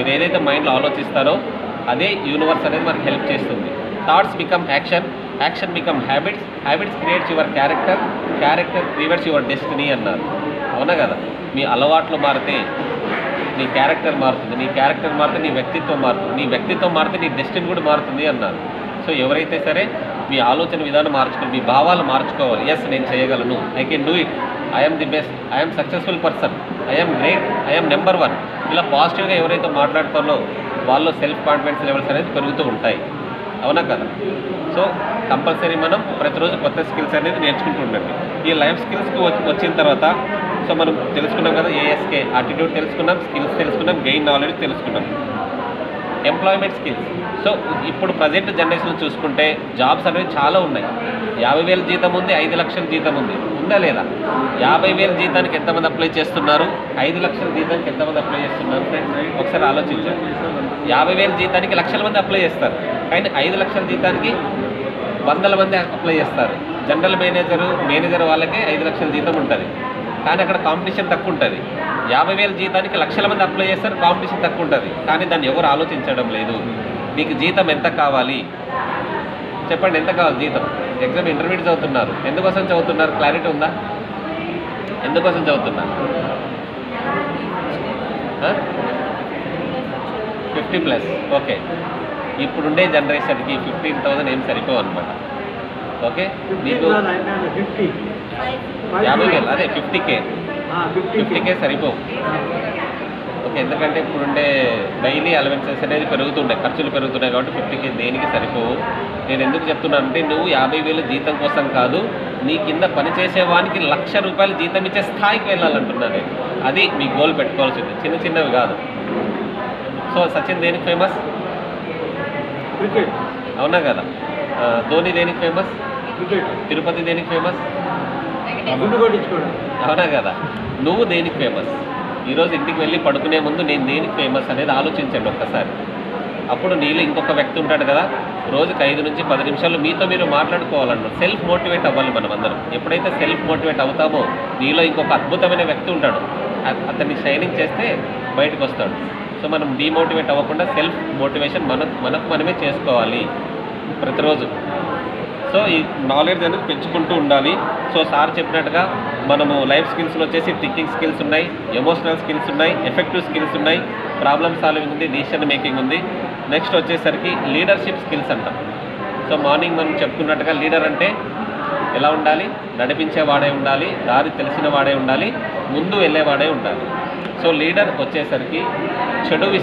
మీరు ఏదైతే మైండ్లో ఆలోచిస్తారో అదే యూనివర్స్ అనేది మనకి హెల్ప్ చేస్తుంది. Thoughts become action action become habits habits creates your character character creates your destiny అన్నారు. అవునా కదా? మీ అలవాట్లు మారితే నీ క్యారెక్టర్ మారుతుంది. నీ క్యారెక్టర్ మారితే నీ వ్యక్తిత్వం మారుతుంది. నీ వ్యక్తిత్వం మారితే నీ డెస్టినీ కూడా మారుతుంది అన్నారు. సో ఎవరైతే సరే మీ ఆలోచన విధానం మార్చుకోవాలి మీ భావాలు మార్చుకోవాలి. ఎస్ నేను చేయగలను. I can do it I'm the best I'm successful person I'm great I'm number one ఇలా పాజిటివ్గా ఎవరైతే మాట్లాడతారో వాళ్ళు సెల్ఫ్ కాన్ఫిడెన్స్ లెవెల్స్ అనేది పెరుగుతూ ఉంటాయి. అవునా కదా? సో కంపల్సరీ మనం ప్రతిరోజు కొత్త స్కిల్స్ అనేది నేర్చుకుంటూ ఉండండి. ఈ లైఫ్ స్కిల్స్కి వచ్చిన తర్వాత సో మనం తెలుసుకున్నాం కదా ఏఎస్కే ఆటిట్యూడ్ తెలుసుకున్నాం స్కిల్స్ తెలుసుకున్నాం గెయిన్ నాలెడ్జ్ తెలుసుకున్నాం. ఎంప్లాయ్మెంట్ స్కిల్స్ సో ఇప్పుడు ప్రజెంట్ జనరేషన్ చూసుకుంటే జాబ్స్ అనేవి చాలా ఉన్నాయి. యాభై వేల జీతం ఉంది ఐదు లక్షల జీతం ఉంది. ఉందా లేదా? యాభై వేల జీతానికి ఎంతమంది అప్లై చేస్తున్నారు? ఐదు లక్షల జీతానికి ఎంతమంది అప్లై చేస్తున్నారు? ఫ్రెండ్స్ ఒకసారి ఆలోచించండి. యాభై వేల జీతానికి లక్షల మంది అప్లై చేస్తారు. కానీ ఐదు లక్షల జీతానికి వందల మంది అప్లై చేస్తారు. జనరల్ మేనేజర్ మేనేజర్ వాళ్ళకే ఐదు లక్షల జీతం ఉంటుంది. కానీ అక్కడ కాంపిటీషన్ తక్కువ ఉంటుంది. యాభై వేల జీతానికి లక్షల మంది అప్లై చేస్తారు కాంపిటీషన్ తక్కువ ఉంటుంది. కానీ దాన్ని ఎవరు ఆలోచించడం లేదు. మీకు జీతం ఎంత కావాలి? చెప్పండి ఎంత కావాలి జీతం? ఎగ్జామ్ ఇంటర్మీడియట్ చదువుతున్నారు. ఎందుకోసం చదువుతున్నారు? క్లారిటీ ఉందా? ఎందుకోసం చదువుతున్నారు? ఫిఫ్టీ ప్లస్ ఓకే ఇప్పుడుండే జనరేషన్కి ఫిఫ్టీన్ థౌసండ్ ఏం సరిపోవు అనమాట ఓకే మీకు యాభై వేలు. అదే ఫిఫ్టీ కే ఫిఫ్టీ కే సరిపోవు. ఓకే ఎందుకంటే ఇప్పుడుండే డైలీ అలవెన్సెస్ అనేది పెరుగుతుంటాయి ఖర్చులు పెరుగుతున్నాయి కాబట్టి ఫిఫ్టీ కే దేనికి సరిపోవు. నేను ఎందుకు చెప్తున్నానంటే నువ్వు యాభై వేలు జీతం కోసం కాదు నీ కింద పనిచేసే వానికి లక్ష రూపాయలు జీతం ఇచ్చే స్థాయికి వెళ్ళాలంటున్నాను నేను. అది మీ గోల్ పెట్టుకోవాల్సింది. చిన్న చిన్నవి కాదు. సో సచిన్ దేనికి ఫేమస్? క్రికెట్. అవునా కదా? ధోని దేనికి ఫేమస్? క్రికెట్. తిరుపతి దేనికి ఫేమస్? అవునా కదా? నువ్వు దేనికి ఫేమస్ ఈరోజు ఇంటికి వెళ్ళి పడుకునే ముందు నేను దేనికి ఫేమస్ అనేది ఆలోచించండి ఒక్కసారి. అప్పుడు నీలో ఇంకొక వ్యక్తి ఉంటాడు కదా? రోజుకి ఐదు నుంచి పది నిమిషాలు మీతో మీరు మాట్లాడుకోవాలన్న సెల్ఫ్ మోటివేట్ అవ్వాలి మనం అందరం. ఎప్పుడైతే సెల్ఫ్ మోటివేట్ అవుతామో నీలో ఇంకొక అద్భుతమైన వ్యక్తి ఉంటాడు. అతన్ని షైనింగ్ చేస్తే బయటకు వస్తాడు. సో మనం డీమోటివేట్ అవ్వకుండా సెల్ఫ్ మోటివేషన్ మన మనకు మనమే చేసుకోవాలి ప్రతిరోజు. సో ఈ నాలెడ్జ్ అనేది పెంచుకుంటూ ఉండాలి. సో సార్ చెప్పినట్టుగా మనము లైఫ్ స్కిల్స్లో వచ్చేసి థింకింగ్ స్కిల్స్ ఉన్నాయి ఎమోషనల్ స్కిల్స్ ఉన్నాయి ఎఫెక్టివ్ స్కిల్స్ ఉన్నాయి ప్రాబ్లమ్ సాల్వింగ్ ఉంది డిసిషన్ మేకింగ్ ఉంది. నెక్స్ట్ వచ్చేసరికి లీడర్షిప్ స్కిల్స్ అంటాం. సో మార్నింగ్ మనం చెప్పుకున్నట్టుగా లీడర్ అంటే ఎలా ఉండాలి? నడిపించేవాడే ఉండాలి దారి తెలిసిన వాడే ఉండాలి ముందు వెళ్ళేవాడే ఉండాలి. సో లీడర్ వచ్చేసరికి చెడు విషయం